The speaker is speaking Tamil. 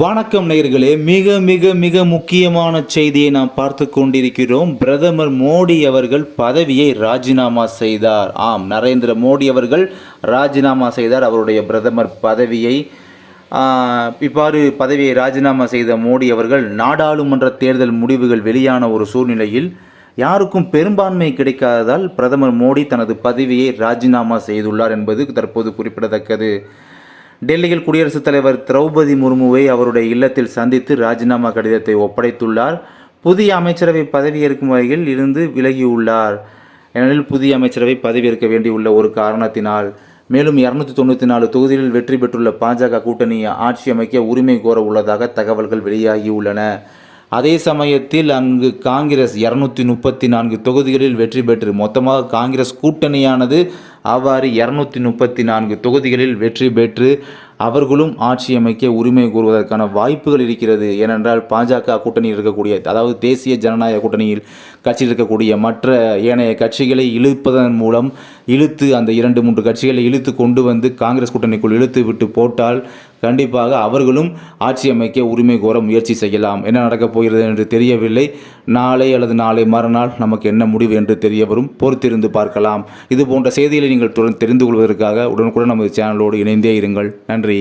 வணக்கம் நேயர்களே. மிக மிக மிக முக்கியமான செய்தியை நாம் பார்த்து கொண்டிருக்கிறோம். பிரதமர் மோடி அவர்கள் பதவியை ராஜினாமா செய்தார். ஆம் நரேந்திர மோடி அவர்கள் ராஜினாமா செய்தார். அவருடைய பிரதமர் பதவியை இவ்வாறு பதவியை ராஜினாமா செய்த மோடி அவர்கள் நாடாளுமன்ற தேர்தல் முடிவுகள் வெளியான ஒரு சூழ்நிலையில் யாருக்கும் பெரும்பான்மை கிடைக்காததால் பிரதமர் மோடி தனது பதவியை ராஜினாமா செய்துள்ளார் என்பது தற்போது குறிப்பிடத்தக்கது. டெல்லியில் குடியரசுத் தலைவர் திரௌபதி முர்முவை அவருடைய இல்லத்தில் சந்தித்து ராஜினாமா கடிதத்தை ஒப்படைத்துள்ளார். புதிய அமைச்சரவை பதவியேற்கும் வகையில் இருந்து விலகியுள்ளார். ஏனெனில் புதிய அமைச்சரவை பதவியேற்க வேண்டியுள்ள ஒரு காரணத்தினால். மேலும் இரநூத்தி தொண்ணூற்றி நாலு தொகுதிகளில் வெற்றி பெற்றுள்ள பாஜக கூட்டணி ஆட்சி அமைக்க உரிமை கோர உள்ளதாக தகவல்கள் வெளியாகியுள்ளன. அதே சமயத்தில் அங்கு காங்கிரஸ் இரநூத்தி முப்பத்தி நான்கு தொகுதிகளில் வெற்றி பெற்று மொத்தமாக காங்கிரஸ் கூட்டணியானது அவ்வாறு இரநூத்தி முப்பத்தி நான்கு தொகுதிகளில் வெற்றி பெற்று அவர்களும் ஆட்சி அமைக்க உரிமை கூறுவதற்கான வாய்ப்புகள் இருக்கிறது. ஏனென்றால் பாஜக கூட்டணியில் இருக்கக்கூடிய அதாவது தேசிய ஜனநாயக கூட்டணியில் கட்சியில் இருக்கக்கூடிய மற்ற ஏனைய கட்சிகளை இழுப்பதன் மூலம் இழுத்து அந்த இரண்டு மூன்று கட்சிகளை இழுத்து கொண்டு வந்து காங்கிரஸ் கூட்டணிக்குள் இழுத்து விட்டு போட்டால் கண்டிப்பாக அவர்களும் ஆட்சி அமைக்க உரிமை கோர முயற்சி செய்யலாம். என்ன நடக்கப் போகிறது என்று தெரியவில்லை. நாளை அல்லது நாளை மறுநாள் நமக்கு என்ன முடிவு என்று தெரிய வரும் பொறுத்திருந்து பார்க்கலாம். இது போன்ற செய்திகளை நீங்கள் தெரிந்து கொள்வதற்காக உடனுக்குடன் நமது சேனலோடு இணைந்தே இருங்கள். நன்றி.